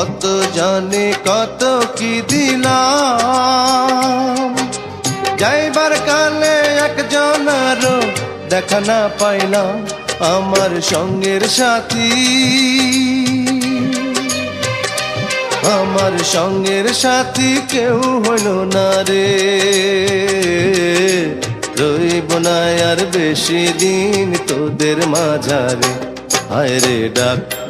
কত জানে, কত কি দিলাম। যাইবার কালে একজন আরও দেখা না পাইলাম আমার সঙ্গের সাথী। আমার সঙ্গের সাথী কেউ হইল না রে। রইব না আর বেশি দিন তোদের মাঝারে। হায় রে ডাক